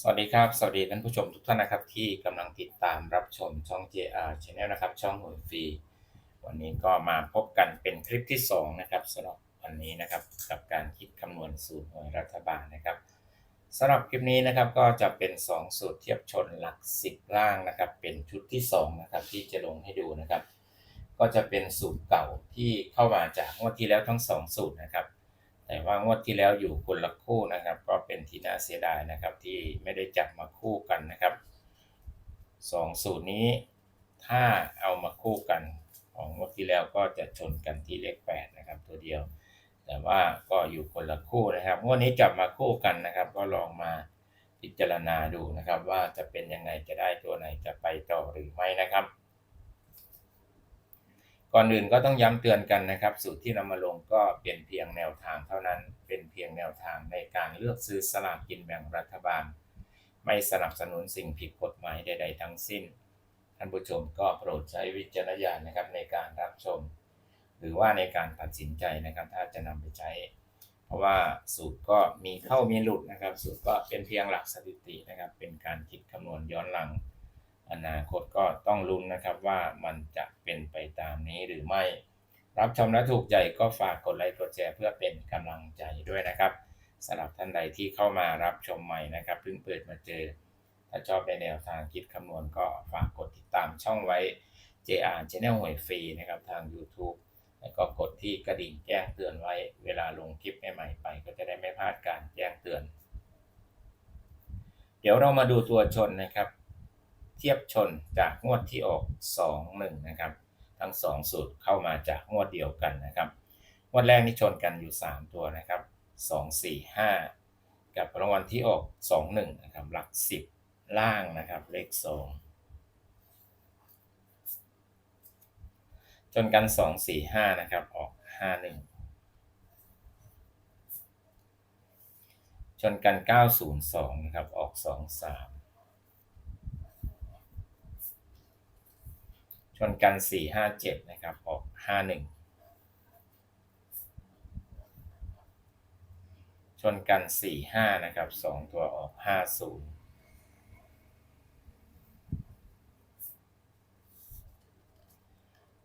สวัสดีครับ สวัสดีท่านผู้ชมทุกท่านนะครับ ที่กำลังติดตามรับชมช่อง JR Channel นะครับ ช่องหวยฟรีวันนี้ก็มาพบกันเป็นคลิปที่ 2 นะครับสำหรับวันนี้นะครับกับการคิดคำนวณสูตรหวยรัฐบาลนะครับสำหรับคลิปนี้นะครับก็จะเป็น 2 สูตรเทียบชนหลัก 10 ล่างนะครับ เป็นชุดที่2นะครับที่จะลงให้ดูนะครับ ก็จะเป็นสูตรเก่าที่เข้ามาจากงวดที่แล้วทั้ง 2 สูตรนะครับ แต่ว่างวดที่แล้วอยู่คนละคู่นะครับ ก็เป็นที่น่าเสียดายนะครับที่ไม่ได้จับมาคู่กันนะครับสองสูตรนี้ถ้าเอามาคู่กัน ของงวดที่แล้วก็จะชนกันที่เลขแปดนะครับ ตัวเดียว แต่ว่าก็อยู่คนละคู่นะครับงวดนี้จับมาคู่กันนะครับ ก็ลองมาพิจารณาดูนะครับ ว่าจะเป็นยังไงจะได้ตัวไหนจะไปต่อหรือไม่นะครับ ก่อนอื่นก็ต้องย้ำเตือนกันนะครับ สูตรที่นำมาลงก็เป็นเพียงแนวทางเท่านั้น เป็นเพียงแนวทางในการเลือกซื้อสลากกินแบ่งรัฐบาล ไม่สนับสนุนสิ่งผิดกฎหมายใด ๆ ทั้งสิ้น ท่านผู้ชมก็โปรดใช้วิจารณญาณนะครับในการรับชม หรือว่าในการตัดสินใจนะครับ ถ้าจะนำไปใช้ เพราะว่าสูตรก็มีเข้ามีหลุดนะครับ สูตรก็เป็นเพียงหลักสถิตินะครับ เป็นการคิดคำนวณย้อนหลัง อนาคตก็ต้องลุ้นนะครับว่ามันจะเป็นไปตามนี้หรือไม่ รับชมและถูกใจก็ฝากกดไลค์กดแชร์เพื่อเป็นกำลังใจด้วยนะครับสำหรับท่านใดที่เข้ามารับชมใหม่นะครับเพิ่งเปิดมาเจอ ถ้าชอบในแนวทางคิดคำนวณก็ฝากกดติดตามช่องไว้ JR Channel หวยฟรีนะครับทาง YouTube แล้วก็กดที่กระดิ่งแจ้งเตือนไว้ เวลาลงคลิปใหม่ๆไป ก็จะได้ไม่พลาดการแจ้งเตือน เดี๋ยวเรามาดูตัวชนนะครับ เทียบชนจากงวดที่ออก 2 1 นะครับ ทั้ง 2 สูตรเข้ามาจากงวดเดียวกันนะครับงวดแรกนี่ชนกันอยู่ 3 ตัวนะครับ 2 4 5 กับรางวัลที่ออก 2 1 นะครับ หลัก 10 ล่างนะครับ เลข 2 จนกัน 2 4 5 นะครับ ออก 5 1ชนกัน 902 นะครับ ออก 2 ชนกัน 457 นะครับ ออก 51 ชนกัน 45 นะครับ 2 ตัวออก 50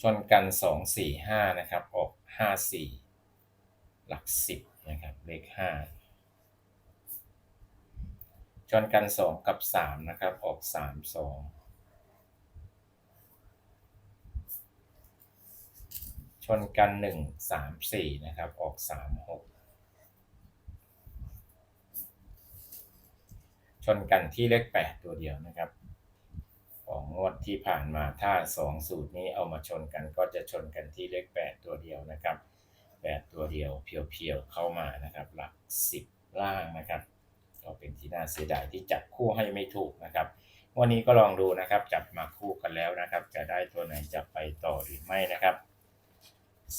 ชนกัน 245 นะครับ ออก 54 หลัก 10 นะครับ เลข 5 ชนกัน 2 กับ 3 นะครับ ออก 3 2 ชนกัน 1 3 4 นะครับ ออก 3 6 ชนกันที่เลข 8 ตัวเดียวนะครับ ของงวดที่ผ่านมาถ้า 2 สูตรนี้เอามาชนกันก็จะชนกันที่เลข 8 ตัวเดียวนะครับ 8 ตัวเดียวเพียวๆเข้ามานะครับ หลัก 10 ล่างนะครับ ก็เป็นที่น่าเสียดายที่จับคู่ให้ไม่ถูกนะครับวันนี้ก็ลองดูนะครับ จับมาคู่กันแล้วนะครับ จะได้ตัวไหนจะไปต่อหรือไม่นะครับ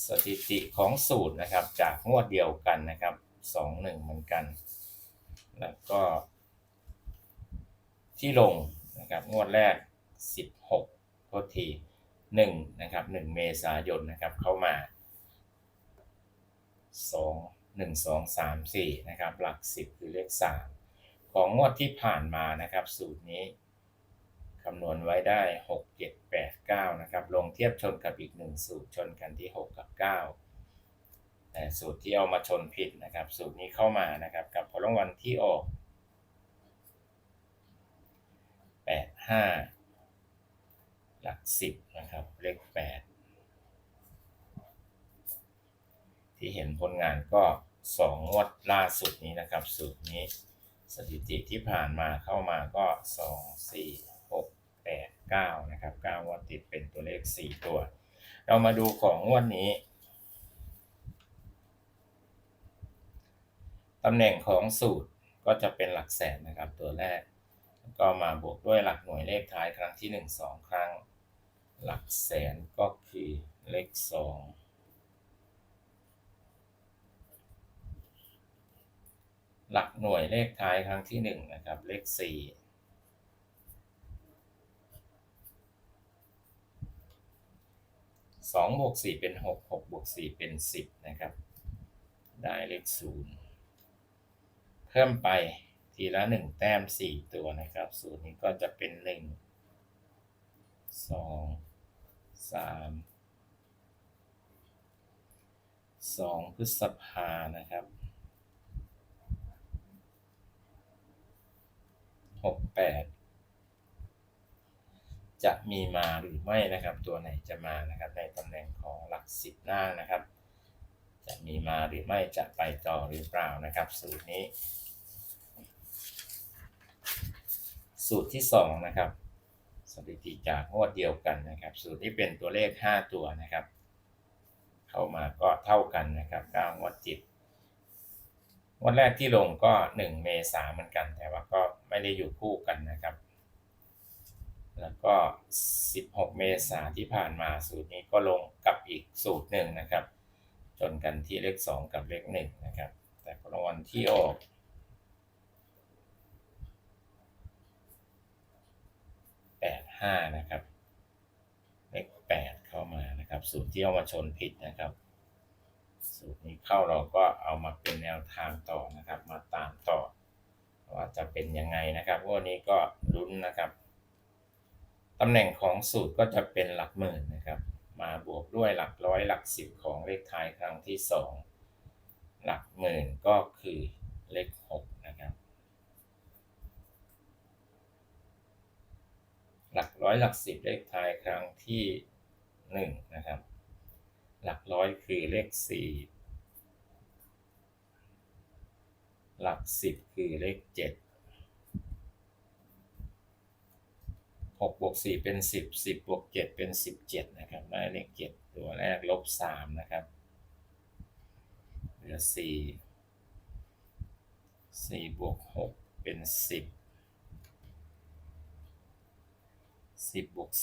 สถิติของสูตรนะครับ จากงวดเดียวกันนะครับ2 1เหมือนกัน แล้วก็ ที่ลงนะครับงวดแรก 16โทษที1นะครับ1เมษายนนะครับเข้ามา 2 1 2 3 4นะครับหลัก 10 คือเลข 3 ของงวดที่ผ่านมานะครับสูตรนี้ คำนวณไว้ได้ 6 7 8 9 นะครับ ลงเทียบชนกับอีก 1 สูตรชนกันที่ 6 กับ 9 แต่สูตรที่เอามาชนผิดนะครับ สูตรนี้เข้ามานะครับ กับผลรางวัลที่ออกแปดห้าหลักสิบนะครับ เลขแปดที่เห็นผลงานก็สองงวดล่าสุดนี้นะครับ สูตรนี้สถิติที่ผ่านมาเข้ามาก็สอ งสี่หกแปดเก้านะครับเก้างวดติดเป็นตัวเลขสี่ตัว เรามาดูของงวดนี้ตำแหน่งของสูตรก็จะเป็นหลักแสนนะครับตัวแรก ก็มาบวกด้วยหลักหน่วยเลขท้ายครั้งที่ 1 2 ครั้ง หลักแสนก็คือเลข 2หลักหน่วยเลขท้ายครั้งที่1นะครับเลข4 2บวก4เป็น 6 6บวก4เป็น 10 นะครับ ได้เลข 0 เพิ่มไปทีละหนึ่งแต้มสี่ตัวนะครับสูตรนี้ก็จะเป็นหนึ่งสองสามสองพฤษภานะครับหกแปด จะมีมาหรือไม่นะครับ ตัวไหนจะมานะครับ ในตำแหน่งของหลักสิบหน้านะครับ จะมีมาหรือไม่จะไปต่อหรือเปล่านะครับสูตรนี้ สูตรที่สองนะครับสถิติจากงวดเดียวกันนะครับ สูตรนี้เป็นตัวเลข 5 ตัวนะครับ เข้ามาก็เท่ากันนะครับ9งวดจิตงวดแรกที่ลงก็ 1 เมษาเหมือนกัน แต่ว่าก็ไม่ได้อยู่คู่กันนะครับ แล้วก็ 16 เมษาที่ผ่านมาสูตรนี้ก็ลงกับอีกสูตรหนึ่งนะครับ จนกันที่เลข 2 กับเลข1นะครับ แต่รางวัลที่ออกแปดห้านะครับ เลขแปดเข้ามานะครับ สูตรที่เอามาชนผิดนะครับ สูตรนี้เข้าเราก็เอามาเป็นแนวทางต่อนะครับ มาตามต่อ ว่าจะเป็นยังไงนะครับวันนี้ก็ลุ้นนะครับ ตำแหน่งของสูตรก็จะเป็นหลักหมื่นนะครับ มาบวกด้วยหลักร้อยหลักสิบของเลขท้ายครั้งที่สองหลักหมื่นก็คือเลขหกนะครับ หลักร้อยหลักสิบเลขท้ายครั้งที่หนึ่งนะครับ หลักร้อยคือเลขสี่หลักสิบคือเลขเ6บวก4เป็น 10 10บวก7เป็น 17 นะครับได้เลข7ตัวแรกลบ3นะครับ เหลือ 4 4บวก6เป็น 10 10บวก3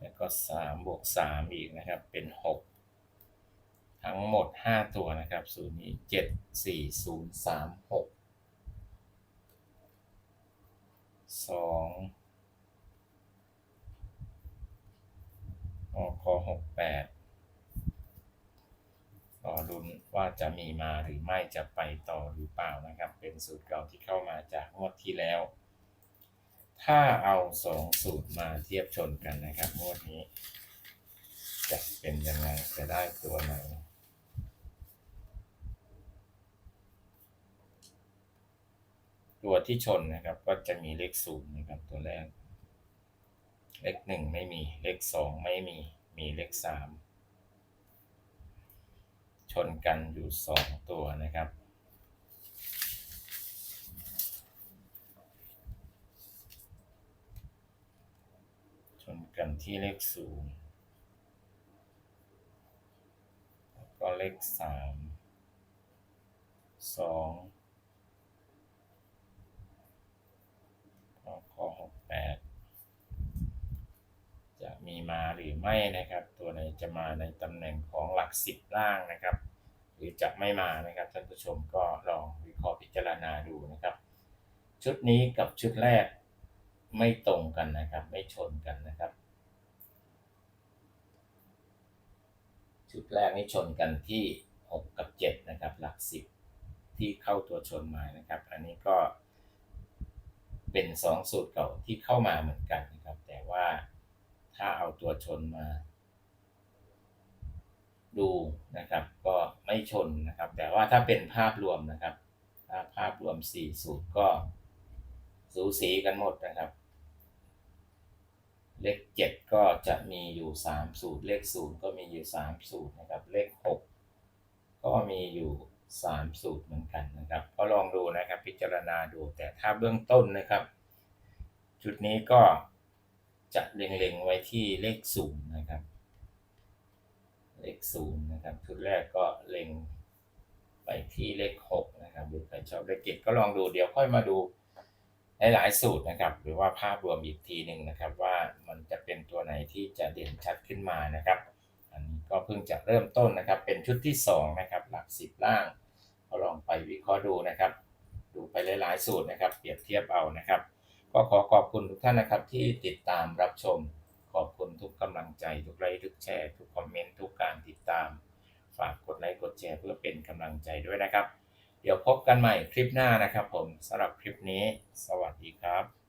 แล้วก็3บวก3อีกนะครับ เป็น 6 ทั้งหมด 5 ตัวนะครับศูนย์นี้ 7 4 0 3 6 สองอคหกแปดรอลุ้นว่าจะมีมาหรือไม่จะไปต่อหรือเปล่านะครับ เป็นสูตรเก่าที่เข้ามาจากงวดที่แล้ว ถ้าเอาสองสูตรมาเทียบชนกันนะครับงวดนี้ จะเป็นยังไงจะได้ตัวไหน ตัวที่ชนนะครับ ก็จะมีเลขศูนย์นะครับตัวแรก เลขหนึ่งไม่มีเลขสองไม่มีมีเลขสามชนกันอยู่สองตัวนะครับชนกันที่เลขศูนย์แล้วก็เลขสามสอง แล้วก็หกแปดจะมีมาหรือไม่นะครับ ตัวไหนจะมาในตำแหน่งของหลักสิบล่างนะครับ หรือจะไม่มานะครับท่านผู้ชมก็ลองวิเคราะห์พิจารณาดูนะครับ ชุดนี้กับชุดแรกไม่ตรงกันนะครับ ไม่ชนกันนะครับ ชุดแรกนี่ชนกันที่ 6 กับ 7 นะครับ หลัก 10 ที่เข้าตัวชนมานะครับ อันนี้ก็ เป็น2สูตรเก่าที่เข้ามาเหมือนกันนะครับ แต่ว่าถ้าเอาตัวชนมา ดูนะครับ ก็ไม่ชนนะครับ แต่ว่าถ้าเป็นภาพรวมนะครับถ้าภาพรวม4สูตรก็สูสีกันหมดนะครับ เลขเจ็ดก็จะมีอยู่สามสูตร เลขศูนย์ก็มีอยู่สามสูตรนะครับ เลขหกก็มีอยู่ สามสูตรเหมือนกันนะครับ ก็ลองดูนะครับพิจารณาดูแต่ถ้าเบื้องต้นนะครับ จุดนี้ก็จะเล็งๆไว้ที่เลขศูนย์นะครับ เลขศูนย์นะครับชุดแรกก็เล็งไปที่เลขหกนะครับหรือใครชอบเลขเจ็ดก็ลองดูเดี๋ยวค่อยมาดูหลายๆสูตรนะครับ หรือว่าภาพรวมอีกทีหนึ่งนะครับ ว่ามันจะเป็นตัวไหนที่จะเด่นชัดขึ้นมานะครับ ก็เพิ่งจะเริ่มต้นนะครับ เป็นชุดที่สองนะครับหลักสิบล่างก็ลองไปวิเคราะห์ดูนะครับ ดูไปหลายๆสูตรนะครับ เปรียบเทียบเอานะครับ ก็ขอขอบคุณทุกท่านนะครับที่ติดตามรับชม ขอบคุณทุกกำลังใจ ทุกไลค์ทุกแชร์ ทุกคอมเมนต์ทุกการติดตาม ฝากกดไลค์กดแชร์เพื่อเป็นกำลังใจด้วยนะครับ เดี๋ยวพบกันใหม่คลิปหน้านะครับ ผมสำหรับคลิปนี้ สวัสดีครับ